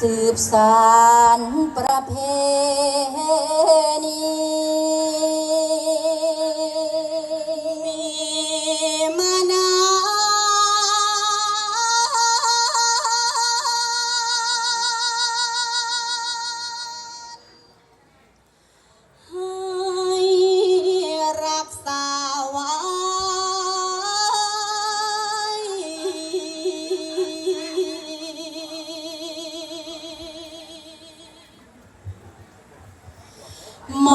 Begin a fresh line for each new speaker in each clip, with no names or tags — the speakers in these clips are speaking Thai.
สืบสานประเพณี ม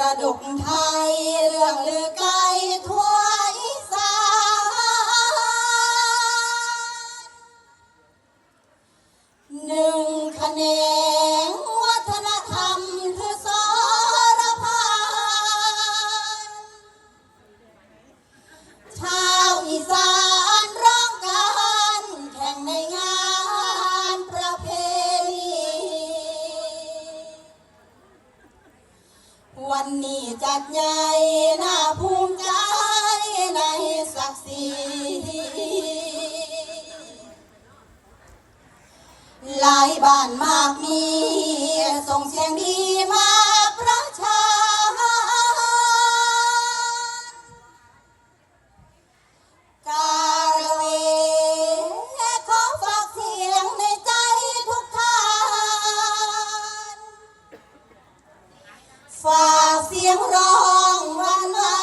รดกไทยเรื่องลือไกลทั่วอีสานหนึ่งคะแนน นนี้จัดใหญ่ สียงร้องวันวา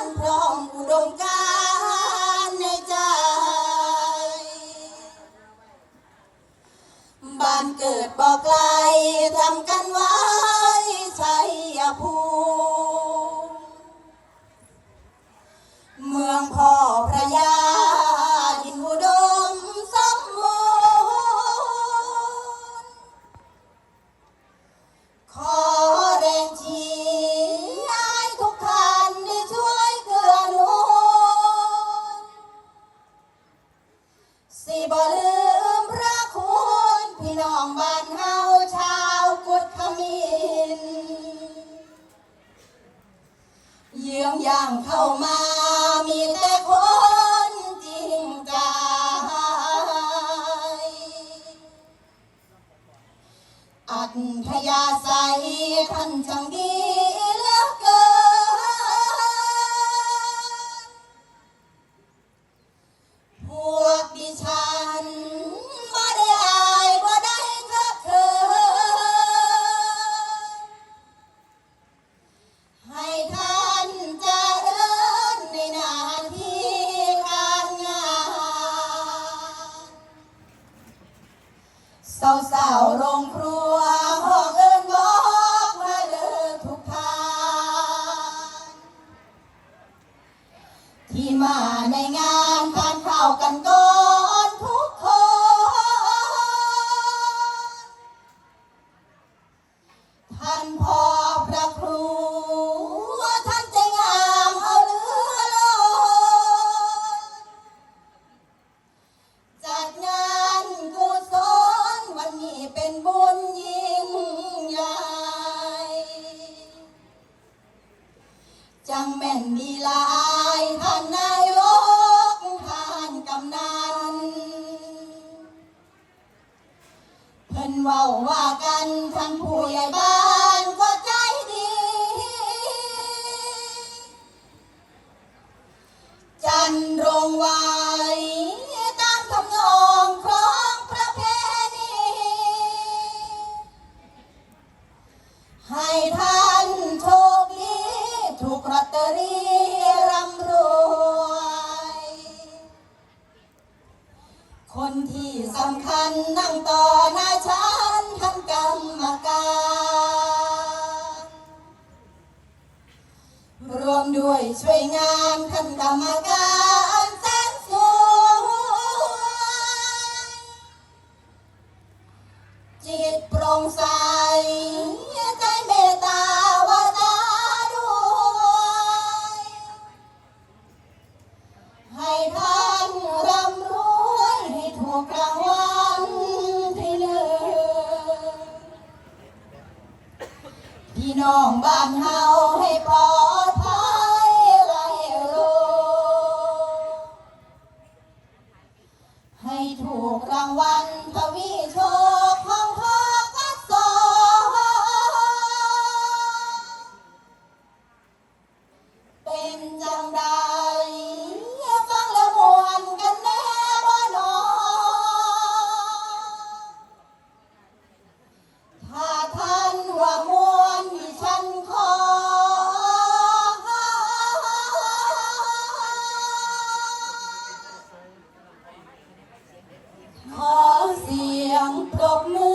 นพร้อมอุดมการในใจ บ้านเกิดบอกไกลทำกันไว้ชัยภูมิเมืองพอ งย่างเข้ามามีแต่คนจริงใจ อัธยาศัยท่านจังดี จังแม่นดีลายท่านนายกท่านกำนัน เพิ่นเว้าว่ากันท่านผู้ใหญ่บ้าน คนที่สำคัญนั่งต่อหน้าฉันท่านกรรมการ รวมด้วยช่วยงานท่านกรรมการ น้องบ้านเฮาให้ปลอดภัยไรลูกให้ถูกรางวัลทวีโชคของพ่อกระสเป็นจังได stop moving.